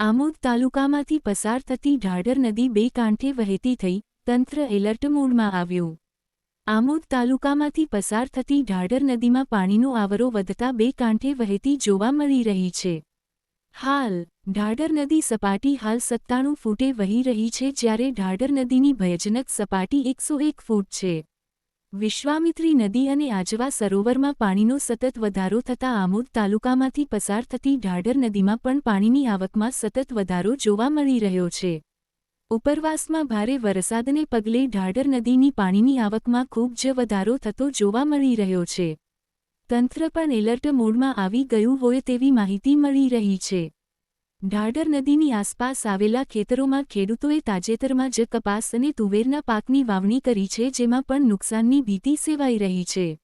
આમોદ તાલુકામાંથી પસાર થતી ઢાઢર નદી બે કાંઠે વહેતી થઈ, તંત્ર એલર્ટ મોડમાં આવ્યું. આમોદ તાલુકામાંથી પસાર થતી ઢાઢર નદીમાં પાણીનો આવરો વધતા બે કાંઠે વહેતી જોવા મળી રહી છે. હાલ, ઢાઢર નદી સપાટી હાલ સત્તાણું ફૂટે વહી રહી છે જ્યારે ઢાઢર નદીની ભયજનક સપાટી એકસો એક ફૂટ છે. વિશ્વામિત્રી નદી અને આજવા સરોવરમાં પાણીનો સતત વધારો થતાં આમોદ તાલુકામાંથી પસાર થતી ઢાઢર નદીમાં પણ પાણીની આવકમાં સતત વધારો જોવા મળી રહ્યો છે. ઉપરવાસમાં ભારે વરસાદને પગલે ઢાઢર નદીની પાણીની આવકમાં ખૂબ જ વધારો થતો જોવા મળી રહ્યો છે. તંત્ર પણ એલર્ટ મોડમાં આવી ગયું હોય તેવી માહિતી મળી રહી છે. ઢાઢર નદીની આસપાસ આવેલા ખેતરોમાં ખેડૂતોએ તાજેતરમાં જ કપાસ અને તુવેરના પાકની વાવણી કરી છે, જેમાં પણ નુકસાનની ભીતિ સેવાઈ રહી છે.